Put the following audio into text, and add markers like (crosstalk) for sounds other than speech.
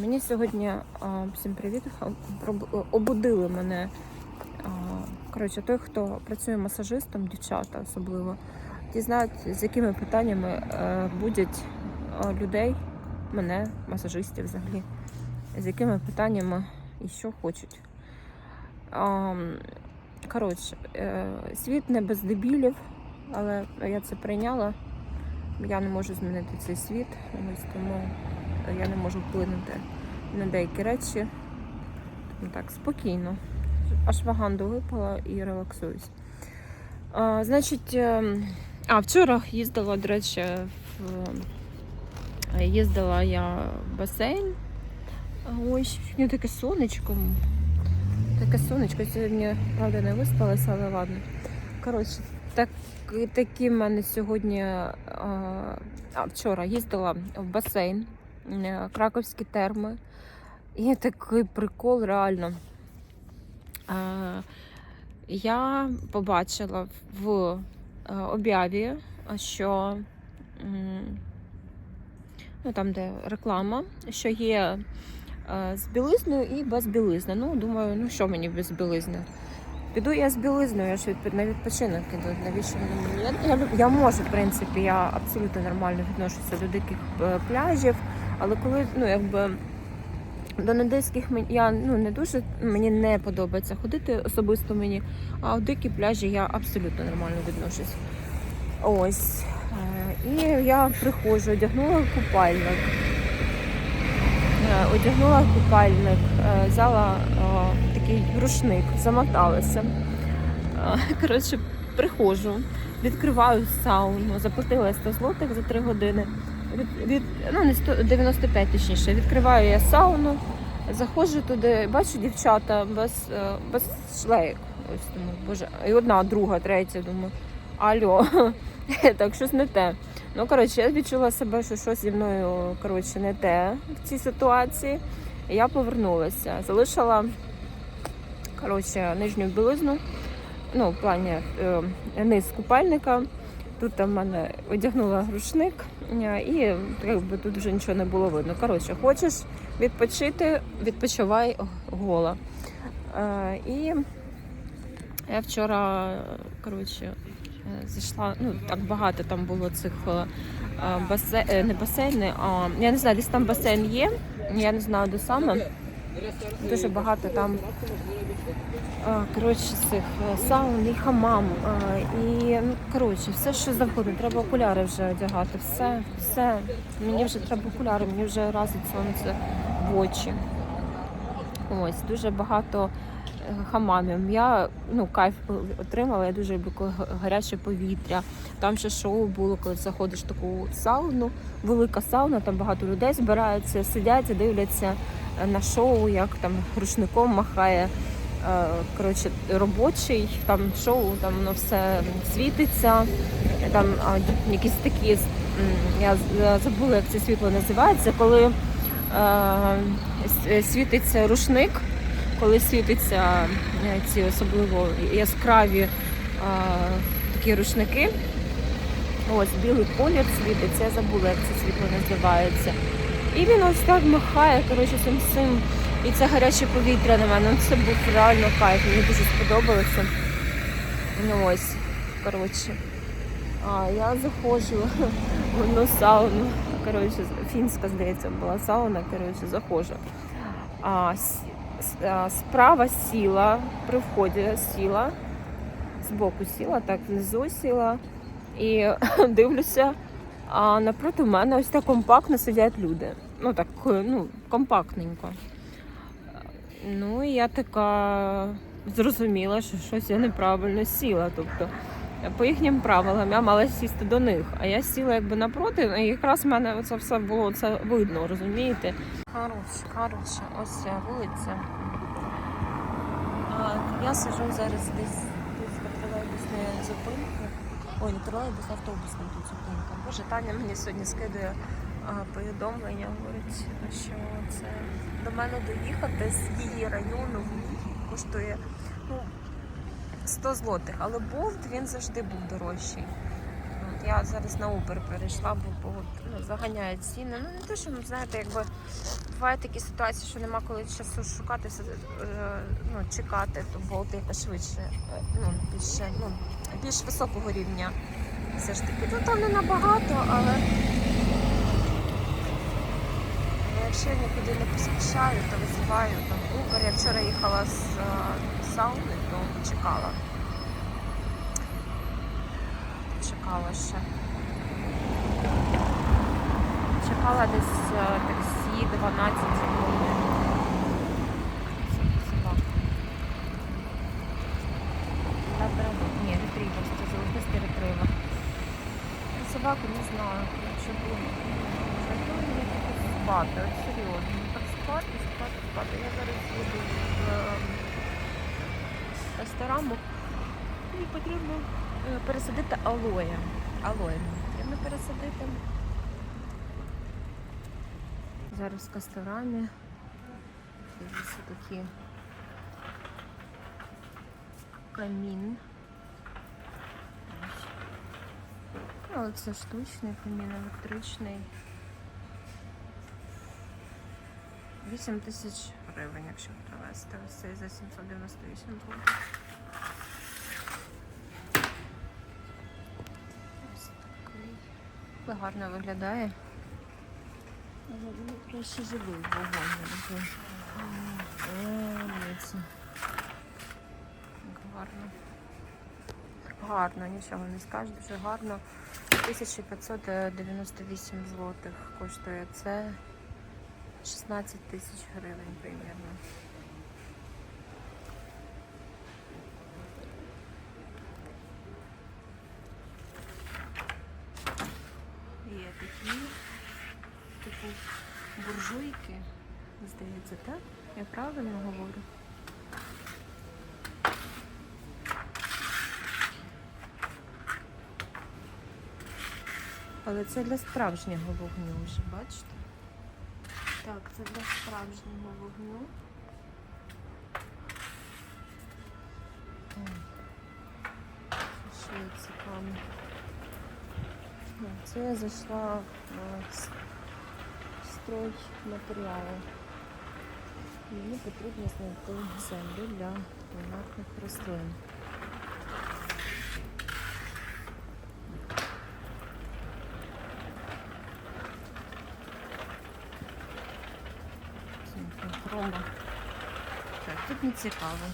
Мені сьогодні всім привіт. Обудили мене. Коротше, той, хто працює масажистом, дівчата особливо, ті знають, з якими питаннями е, будять людей, мене, масажистів взагалі, з якими питаннями і що хочуть. Коротше, е, світ не без дебілів, але я це прийняла. Я не можу змінити цей світ, тому я не можу вплинути на деякі речі. Тому так, спокійно. Ашваганду випала і релаксуюсь. А, значить, ем, а вчора їздила, до речі, в... їздила я в басейн. Ось, сьогодні таке сонечко. Таке сонечко. Сьогодні, правда, не виспалася, але ладно. Коротше, так, такі в мене сьогодні. А вчора їздила в басейн. Е, краковські терми. І такий прикол реально. Е, Я побачила в е, об'яві, що ну, там, де реклама, що є з білизною і без білизни. Ну, думаю, ну що мені без білизни? Піду я з білизною, я ж на відпочинок іду. Навіщо мені? Я, я, я можу, в принципі, я абсолютно нормально відношуся до диких пляжів. Але коли ну якби до нудистських я ну не дуже мені не подобається ходити особисто мені, а в дикі пляжі я абсолютно нормально відношусь. Ось. Е, І я приходжу, одягнула купальник. Е, Одягнула купальник, е, взяла такий рушник, замоталася. Коротше, приходжу, відкриваю сауну, заплатила 100 злотих за 3 години від, від ну не 100, 95 точніше. Відкриваю я сауну, заходжу туди, бачу дівчата без, е, без шлейк. Ось думаю, боже, і одна, друга, третя, думаю, альо, (laughs) так щось не те. Ну, коротше, я відчула себе, що щось зі мною коротше, не те в цій ситуації. І я повернулася, залишила коротше, нижню білизну, ну, в плані е, низ купальника. Тут в мене одягнула рушник е, і якби тут вже нічого не було видно. Коротше, хочеш відпочити, відпочивай гола. Е, І я вчора коротше, е, зайшла, ну так багато там було цих басейн, не басейни, а я не знаю, десь там басейн є, я не знаю, де саме. Дуже багато там коротше, цих е, саун і хамам. І ну, коротше, все, що завгодно. Треба окуляри вже одягати. Все, все. Мені вже треба окуляри, мені вже разить сонце в очі. Ось, дуже багато е, хамамів. Я ну, кайф отримала, я дуже люблю гаряче повітря. Там ще шоу було, коли заходиш в таку сауну, велика сауна, там багато людей збираються, сидять дивляться на шоу, як там рушником махає е, коротше, робочий, там шоу, там воно все світиться, там якісь такі, я забула, як це світло називається, коли е, світиться рушник, коли світиться е, ці особливо яскраві такі рушники. Ось білий колір світиться, я забула, як це світло називається. І він ось так махає, коротше, цим всім. І це гаряче повітря на мене. Ну, Це був реально кайф, мені дуже сподобалося. Ну ось, коротше. А я заходжу в одну сауну. Коротше, фінська, здається, була сауна, коротше, заходжу. А, справа сіла, при вході сіла, збоку сіла, так внизу сіла. І (laughs) дивлюся, а напроти мене ось так компактно сидять люди. Ну так, ну, компактненько. Ну, і я така зрозуміла, що щось я неправильно сіла. Тобто, по їхнім правилам я мала сісти до них, а я сіла якби напроти, і якраз в мене це все було це видно, розумієте? Коротше, коротше, ось ця вулиця. А, я сижу зараз десь десь на тролейбусній зупинці. Ой, не тролейбус, автобусна тут зупинка. Боже, Таня мені сьогодні скидує повідомлення, говорить, що це до мене доїхати з її району в мій коштує ну, 100 злотих, але болт він завжди був дорожчий. Я зараз на Uber перейшла, бо, ну, заганяють ціни. Ну не те, що ну, знаєте, якби бувають такі ситуації, що нема коли часу шукати, е, ну, чекати, то болти якось швидше, е, ну, більше, ну, більш високого рівня. Все ж таки, ну там не набагато, але Ну, нікуди не поспішаю, то визиваю там Uber. Я вчора їхала з е, сауни, то чекала. Чекала ще. Чекала десь е, таксі 12 хвилин. Це собака. Лабрадор. Ні, ретрівер, це золотистий ретрівер. Собаку не знаю, що буде. Спати, от серйозно. Так спати, спати, спати. Я зараз їду в е, ресторан, бо мені потрібно е, пересадити алоє. Алоє мені потрібно пересадити. Зараз в касторамі. Дивіться такі камін. Ну, це штучний камін, електричний. 8 тисяч гривень, якщо привезти. Ось цей за 798 буде. Ось такий. Але гарно виглядає. Але він краще живий. Як Гарно. Гарно, нічого не скажеш, дуже гарно. 1598 злотих коштує це 16 тисяч гривень примерно. Є такі типу буржуйки, здається, так? Я правильно говорю? Але це для справжнього вогню вже, бачите? Так, це для справжнього вогню. Що цікаво? Це я зайшла в строй матеріалу. Мені потрібно знайти землю для томатних рослин. Хрома. Так, тут не цікаво.